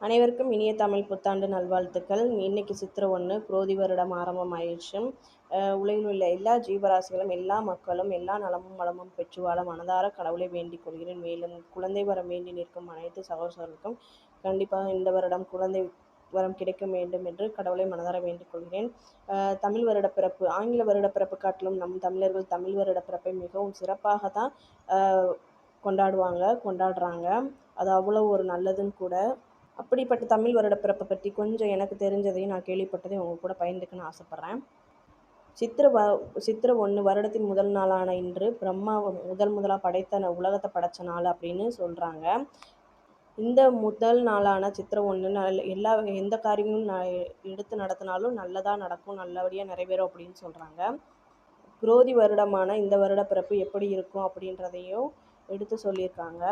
அனைவருக்கும் இனிய தமிழ் புத்தாண்டு நல்வாழ்த்துக்கள். இன்னைக்கு சித்திரை ஒன்று குரோதி வருடம் ஆரம்பம் ஆயிடுச்சும் உலகில் உள்ள எல்லா ஜீவராசிகளும் எல்லா மக்களும் எல்லா நலமும் வளமும் பெற்று வாழ மனதார கடவுளை வேண்டிக் கொள்கிறேன். மேலும் குழந்தை வரம் வேண்டி நிற்கும் அனைத்து சகோதரர்களுக்கும் கண்டிப்பாக இந்த வருடம் குழந்தை வரம் கிடைக்க வேண்டும் என்று கடவுளை மனதார வேண்டிக் கொள்கிறேன். தமிழ் வருட பிறப்பு ஆங்கில வருட பிறப்பு காட்டிலும் நம் தமிழர்கள் தமிழ் வருட பிறப்பை மிகவும் சிறப்பாக தான் கொண்டாடுவாங்க கொண்டாடுறாங்க. அது அவ்வளோ ஒரு நல்லதுன்னு கூட. அப்படிப்பட்ட தமிழ் வருடப்பிறப்பை பற்றி கொஞ்சம் எனக்கு தெரிஞ்சதையும் நான் கேள்விப்பட்டதையும் உங்கள் கூட பகிர்ந்துக்கன்னு ஆசைப்பட்றேன். சித்திரை வ சித்திரை ஒன்று வருடத்தின் முதல் நாளான இன்று பிரம்மா முதல் முதலாக படைத்த உலகத்தை படைச்ச நாள் அப்படின்னு சொல்கிறாங்க இந்த முதல் நாளான சித்திரை ஒன்று நல் எல்லா எந்த காரியமும் ந எடுத்து நடத்தினாலும் நல்லதாக நடக்கும் நல்லபடியாக நிறைவேறும் அப்படின்னு சொல்கிறாங்க குரோதி வருடமான இந்த வருட பிறப்பு எப்படி இருக்கும் அப்படின்றதையும் எடுத்து சொல்லியிருக்காங்க.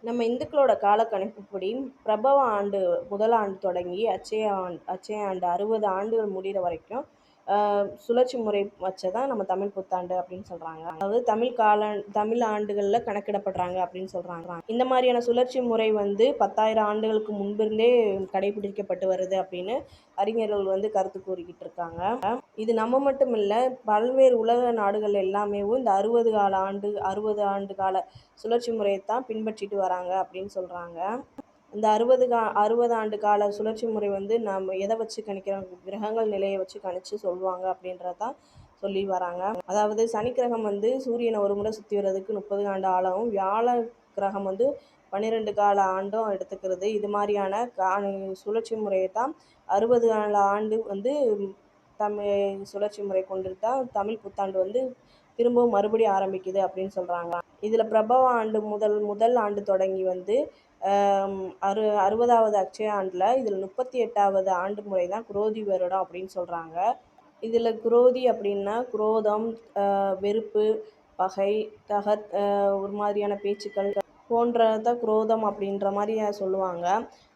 நம்ம இந்துக்களோட கால கணிப்புப்படி பிரபவ ஆண்டு முதல் ஆண்டு தொடங்கி அச்சய ஆண்டு அச்சய ஆண்டு அறுபது ஆண்டுகள் முடிகிற வரைக்கும் சுழற்சி முறை வச்சதான் நம்ம தமிழ் புத்தாண்டு அப்படின்னு சொல்கிறாங்க அதாவது தமிழ் கால தமிழ் ஆண்டுகளில் கணக்கிடப்படுறாங்க அப்படின்னு சொல்கிறாங்க இந்த மாதிரியான சுழற்சி முறை வந்து பத்தாயிரம் ஆண்டுகளுக்கு முன்பிருந்தே கடைபிடிக்கப்பட்டு வருது அப்படின்னு அறிஞர்கள் வந்து கருத்து கூறிக்கிட்டு இருக்காங்க. இது நம்ம மட்டும் இல்லை பல்வேறு உலக நாடுகள் எல்லாமே இந்த அறுபது கால ஆண்டு அறுபது ஆண்டு கால சுழற்சி முறையை தான் பின்பற்றிட்டு வராங்க அப்படின்னு சொல்கிறாங்க இந்த அறுபது கா அறுபது ஆண்டு கால சுழற்சி முறை வந்து நம்ம எதை வச்சு கணிக்கிறோம்? கிரகங்கள் நிலையை வச்சு கணிச்சு சொல்லுவாங்க அப்படின்றதான் சொல்லி வராங்க. அதாவது சனி கிரகம் வந்து சூரியனை ஒரு முறை சுற்றி வர்றதுக்கு முப்பது ஆண்டு ஆளாகவும் வியாழ கிரகம் வந்து பன்னிரெண்டு கால ஆண்டும் எடுத்துக்கிறது. இது மாதிரியான கா சுழற்சி முறையை தான் அறுபது கால ஆண்டு வந்து தமிழ் சுழற்சி முறை கொண்டு தான் தமிழ் புத்தாண்டு வந்து திரும்பவும் மறுபடியும் ஆரம்பிக்குது அப்படின்னு சொல்கிறாங்க இதில் பிரபவ ஆண்டு முதல் முதல் ஆண்டு தொடங்கி வந்து அறு அறுபதாவது அக்ஷய ஆண்டில் இதில் முப்பத்தி எட்டாவது ஆண்டு முறை தான் குரோதி வருடம் அப்படின்னு சொல்கிறாங்க இதில் குரோதி அப்படின்னா குரோதம் வெறுப்பு பகை தகத் ஒரு மாதிரியான பேச்சுக்கள் போன்றத குரோதம் அப்படின்ற மாதிரி சொல்லுவாங்க.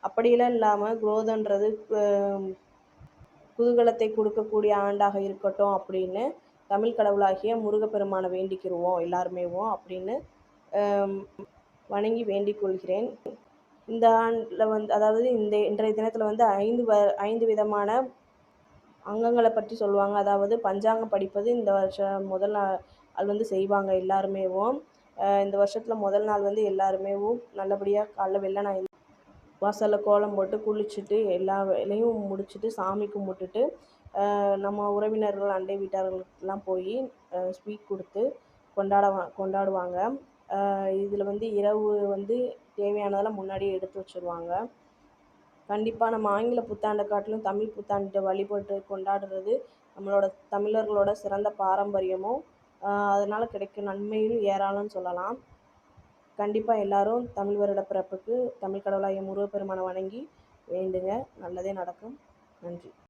அப்படியெல்லாம் இல்லாமல் குரோதன்றது குதூகலத்தை கொடுக்கக்கூடிய ஆண்டாக இருக்கட்டும் அப்படின்னு தமிழ் கடவுளாகிய முருகப்பெருமானை வேண்டிக்கிருவோம் எல்லாருமேவும் அப்படின்னு வணங்கி வேண்டிக் கொள்கிறேன். இந்த ஆண்டில் வந்து அதாவது இந்த இன்றைய தினத்தில் வந்து ஐந்து வ ஐந்து விதமான அங்கங்களை பற்றி சொல்லுவாங்க. அதாவது பஞ்சாங்கம் படிப்பது இந்த வருஷம் முதல் நாள் வந்து செய்வாங்க எல்லாருமேவும் இந்த வருஷத்தில் முதல் நாள் வந்து எல்லாருமேவும் நல்லபடியாக காலைல வெள்ளன வாசலில் கோலம் போட்டு குளிச்சுட்டு எல்லா வேலையும் முடிச்சுட்டு சாமி கும்பிட்டுட்டு நம்ம உறவினர்கள் அண்டை வீட்டார்களுக்கெல்லாம் போய் ஸ்வீட் கொடுத்து கொண்டாட கொண்டாடுவாங்க. இதில் வந்து இரவு வந்து தேவையானதெல்லாம் முன்னாடியே எடுத்து வச்சுருவாங்க. கண்டிப்பாக நம்ம ஆங்கில புத்தாண்டை காட்டிலும் தமிழ் புத்தாண்டை வழிபட்டு கொண்டாடுறது நம்மளோட தமிழர்களோட சிறந்த பாரம்பரியமும் அதனால் கிடைக்கும் நன்மையும் ஏராளம்னு சொல்லலாம். கண்டிப்பாக எல்லாரும் தமிழ் வருட பிறப்புக்கு தமிழ் கடவுளாகிய முருகப்பெருமானை வணங்கி வேண்டுங்க. நல்லதே நடக்கும். நன்றி.